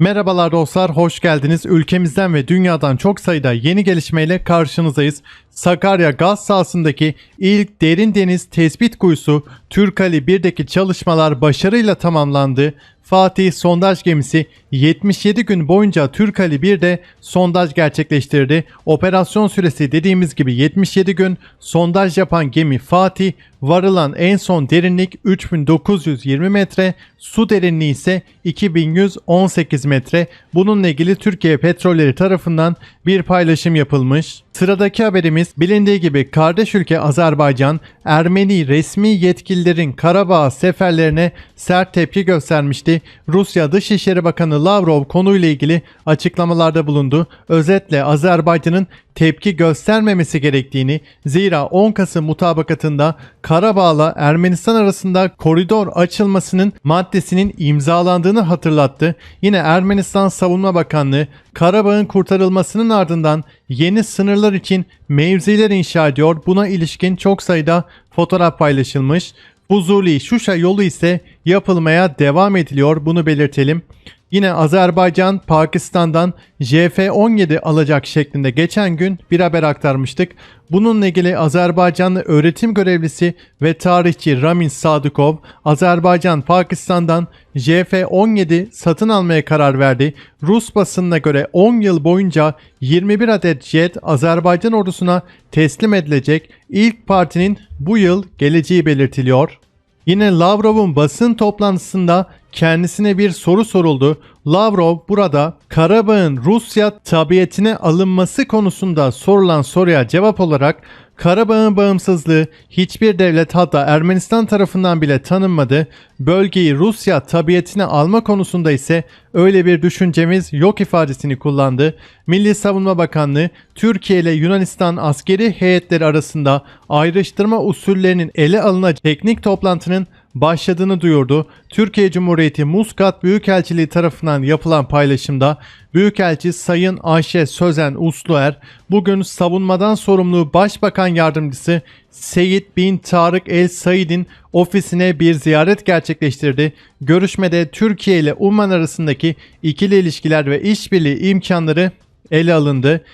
Merhabalar dostlar, hoş geldiniz. Ülkemizden ve dünyadan çok sayıda yeni gelişmeyle karşınızdayız. Sakarya gaz sahasındaki ilk derin deniz tespit kuyusu Türkali 1'deki çalışmalar başarıyla tamamlandı. Fatih sondaj gemisi 77 gün boyunca Türkali 1'de sondaj gerçekleştirdi. Operasyon süresi dediğimiz gibi 77 gün sondaj yapan gemi Fatih varılan en son derinlik 3920 metre, su derinliği ise 2118 metre. Bununla ilgili Türkiye Petrolleri tarafından bir paylaşım yapılmış. Sıradaki haberimiz bilindiği gibi kardeş ülke Azerbaycan, Ermeni resmi yetkililerin Karabağ seferlerine sert tepki göstermişti. Rusya Dışişleri Bakanı Lavrov konuyla ilgili açıklamalarda bulundu. Özetle Azerbaycan'ın tepki göstermemesi gerektiğini zira 10 Kasım mutabakatında Karabağ'la Ermenistan arasında koridor açılmasının maddesinin imzalandığını hatırlattı. Yine Ermenistan Savunma Bakanlığı Karabağ'ın kurtarılmasının ardından yeni sınırlar için mevziler inşa ediyor. Buna ilişkin çok sayıda fotoğraf paylaşılmış. Fuzuli Şuşa yolu ise yapılmaya devam ediliyor. Bunu belirtelim. Yine Azerbaycan Pakistan'dan JF-17 alacak şeklinde geçen gün bir haber aktarmıştık. Bununla ilgili Azerbaycanlı öğretim görevlisi ve tarihçi Ramin Sadıkov, Azerbaycan Pakistan'dan JF-17 satın almaya karar verdi. Rus basınına göre 10 yıl boyunca 21 adet jet Azerbaycan ordusuna teslim edilecek. İlk partinin bu yıl geleceği belirtiliyor. Yine Lavrov'un basın toplantısında kendisine bir soru soruldu. Lavrov burada Karabağ'ın Rusya tabiatine alınması konusunda sorulan soruya cevap olarak Karabağ'ın bağımsızlığı hiçbir devlet hatta Ermenistan tarafından bile tanınmadı. Bölgeyi Rusya tabiatine alma konusunda ise öyle bir düşüncemiz yok ifadesini kullandı. Milli Savunma Bakanlığı Türkiye ile Yunanistan askeri heyetleri arasında ayrıştırma usullerinin ele alınacak teknik toplantının başladığını duyurdu. Türkiye Cumhuriyeti Muscat Büyükelçiliği tarafından yapılan paylaşımda Büyükelçi Sayın Ayşe Sözen Usluer bugün savunmadan sorumlu Başbakan Yardımcısı Seyit bin Tarık El Said'in ofisine bir ziyaret gerçekleştirdi. Görüşmede Türkiye ile Umman arasındaki ikili ilişkiler ve işbirliği imkanları ele alındı.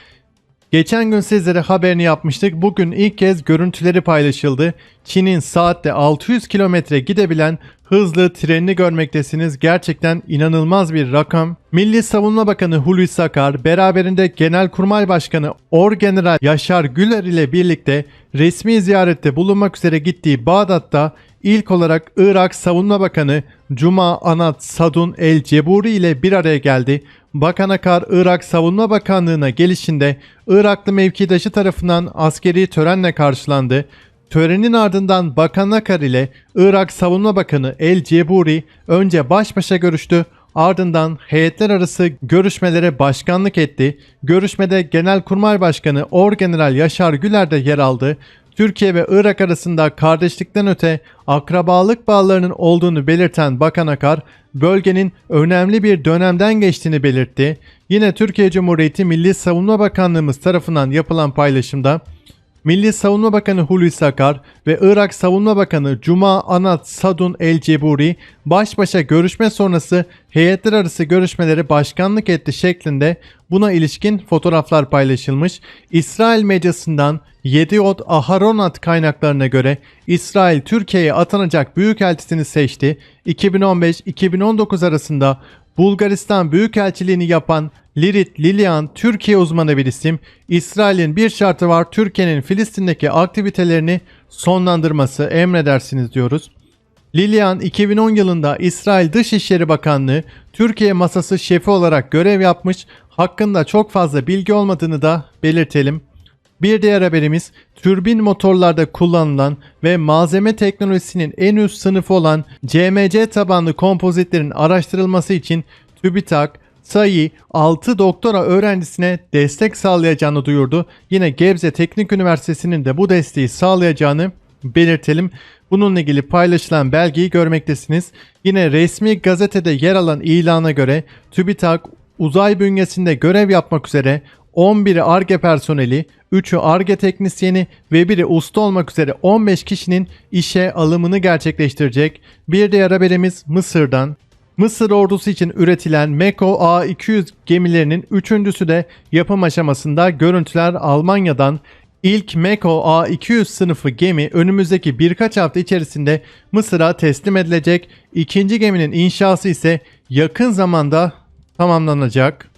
Geçen gün sizlere haberini yapmıştık. Bugün ilk kez görüntüleri paylaşıldı. Çin'in saatte 600 kilometre gidebilen hızlı trenini görmektesiniz. Gerçekten inanılmaz bir rakam. Milli Savunma Bakanı Hulusi Akar beraberinde Genelkurmay Başkanı Orgeneral Yaşar Güler ile birlikte resmi ziyarette bulunmak üzere gittiği Bağdat'ta ilk olarak Irak Savunma Bakanı Cuma Anat Sadun El Ceburi ile bir araya geldi. Bakan Akar Irak Savunma Bakanlığı'na gelişinde Iraklı mevkidaşı tarafından askeri törenle karşılandı. Törenin ardından Bakan Akar ile Irak Savunma Bakanı El Ceburi önce baş başa görüştü. Ardından heyetler arası görüşmelere başkanlık etti. Görüşmede Genelkurmay Başkanı Orgeneral Yaşar Güler de yer aldı. Türkiye ve Irak arasında kardeşlikten öte akrabalık bağlarının olduğunu belirten Bakan Akar, bölgenin önemli bir dönemden geçtiğini belirtti. Yine Türkiye Cumhuriyeti Milli Savunma Bakanlığımız tarafından yapılan paylaşımda Milli Savunma Bakanı Hulusi Akar ve Irak Savunma Bakanı Cuma Anat Sadun El Ceburi baş başa görüşme sonrası heyetler arası görüşmelere başkanlık etti şeklinde buna ilişkin fotoğraflar paylaşılmış. İsrail medyasından Yediot Aharonat kaynaklarına göre İsrail Türkiye'ye atanacak büyükelçisini seçti. 2015-2019 arasında Bulgaristan Büyükelçiliğini yapan Lirit Lilian Türkiye uzmanı bir isim. İsrail'in bir şartı var Türkiye'nin Filistin'deki aktivitelerini sonlandırması emredersiniz diyoruz. Lilian 2010 yılında İsrail Dışişleri Bakanlığı Türkiye masası şefi olarak görev yapmış. Hakkında çok fazla bilgi olmadığını da belirtelim. Bir diğer haberimiz türbin motorlarda kullanılan ve malzeme teknolojisinin en üst sınıfı olan CMC tabanlı kompozitlerin araştırılması için TÜBİTAK, SAİ 6 doktora öğrencisine destek sağlayacağını duyurdu. Yine Gebze Teknik Üniversitesi'nin de bu desteği sağlayacağını belirtelim. Bununla ilgili paylaşılan belgeyi görmektesiniz. Yine resmi gazetede yer alan ilana göre TÜBİTAK uzay bünyesinde görev yapmak üzere 11'i ARGE personeli, 3'ü ARGE teknisyeni ve 1'i usta olmak üzere 15 kişinin işe alımını gerçekleştirecek. Bir diğer haberimiz Mısır'dan. Mısır ordusu için üretilen Meko A200 gemilerinin üçüncüsü de yapım aşamasında görüntüler Almanya'dan İlk Meko A200 sınıfı gemi önümüzdeki birkaç hafta içerisinde Mısır'a teslim edilecek. İkinci geminin inşası ise yakın zamanda tamamlanacak.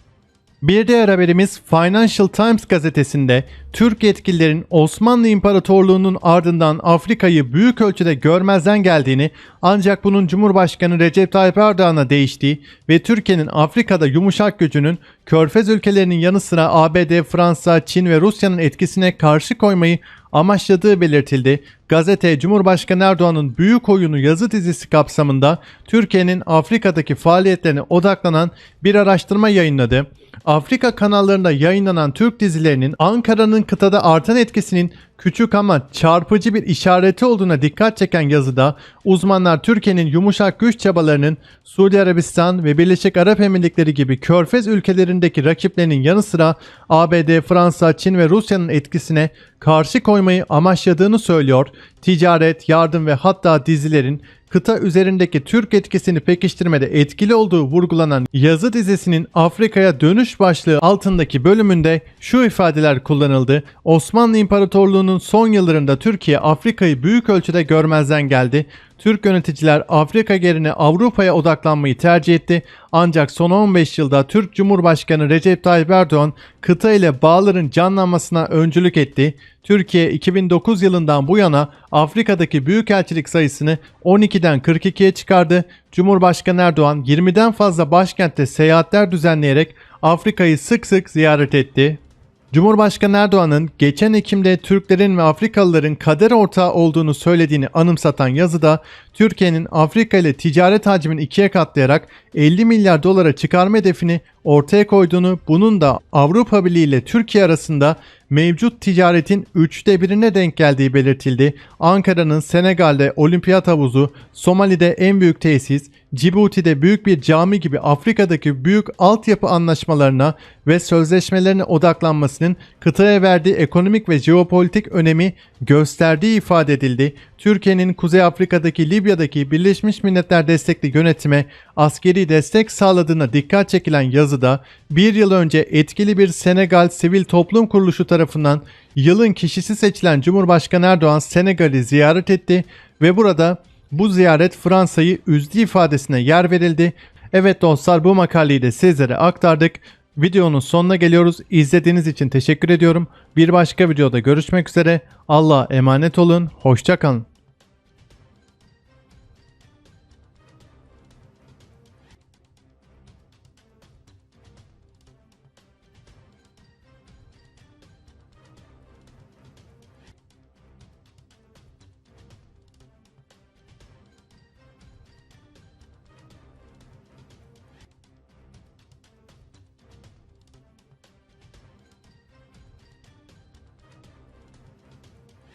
Bir diğer haberimiz Financial Times gazetesinde Türk yetkililerin Osmanlı İmparatorluğu'nun ardından Afrika'yı büyük ölçüde görmezden geldiğini ancak bunun Cumhurbaşkanı Recep Tayyip Erdoğan'a değiştiği ve Türkiye'nin Afrika'da yumuşak gücünün Körfez ülkelerinin yanı sıra ABD, Fransa, Çin ve Rusya'nın etkisine karşı koymayı amaçladığı belirtildi. Gazete Cumhurbaşkanı Erdoğan'ın büyük oyunu yazı dizisi kapsamında Türkiye'nin Afrika'daki faaliyetlerine odaklanan bir araştırma yayınladı. Afrika kanallarında yayınlanan Türk dizilerinin Ankara'nın kıtada artan etkisinin küçük ama çarpıcı bir işareti olduğuna dikkat çeken yazıda uzmanlar Türkiye'nin yumuşak güç çabalarının Suudi Arabistan ve Birleşik Arap Emirlikleri gibi körfez ülkelerindeki rakiplerinin yanı sıra ABD, Fransa, Çin ve Rusya'nın etkisine karşı koymayı amaçladığını söylüyor. Ticaret, yardım ve hatta dizilerin kıta üzerindeki Türk etkisini pekiştirmede etkili olduğu vurgulanan yazı dizisinin Afrika'ya dönüş başlığı altındaki bölümünde şu ifadeler kullanıldı. Osmanlı İmparatorluğu'nun son yıllarında Türkiye Afrika'yı büyük ölçüde görmezden geldi. Türk yöneticiler Afrika yerine Avrupa'ya odaklanmayı tercih etti. Ancak son 15 yılda Türk Cumhurbaşkanı Recep Tayyip Erdoğan kıta ile bağların canlanmasına öncülük etti. Türkiye 2009 yılından bu yana Afrika'daki büyükelçilik sayısını 12'den 42'ye çıkardı. Cumhurbaşkanı Erdoğan 20'den fazla başkentte seyahatler düzenleyerek Afrika'yı sık sık ziyaret etti. Cumhurbaşkanı Erdoğan'ın geçen Ekim'de Türklerin ve Afrikalıların kader ortağı olduğunu söylediğini anımsatan yazıda Türkiye'nin Afrika ile ticaret hacmini ikiye katlayarak 50 milyar dolara çıkarma hedefini ortaya koyduğunu bunun da Avrupa Birliği ile Türkiye arasında mevcut ticaretin üçte birine denk geldiği belirtildi. Ankara'nın Senegal'de olimpiyat havuzu, Somali'de en büyük tesis, Cibuti'de büyük bir cami gibi Afrika'daki büyük altyapı anlaşmalarına ve sözleşmelerine odaklanmasının kıtaya verdiği ekonomik ve jeopolitik önemi gösterdiği ifade edildi. Türkiye'nin Kuzey Afrika'daki Libya'daki Birleşmiş Milletler destekli yönetime askeri destek sağladığına dikkat çekilen yazıda bir yıl önce etkili bir Senegal sivil toplum kuruluşu tarafından yılın kişisi seçilen Cumhurbaşkanı Erdoğan Senegal'i ziyaret etti ve burada bu ziyaret Fransa'yı üzdü ifadesine yer verildi. Evet dostlar bu makaleyi de sizlere aktardık. Videonun sonuna geliyoruz. İzlediğiniz için teşekkür ediyorum. Bir başka videoda görüşmek üzere. Allah'a emanet olun. Hoşçakalın.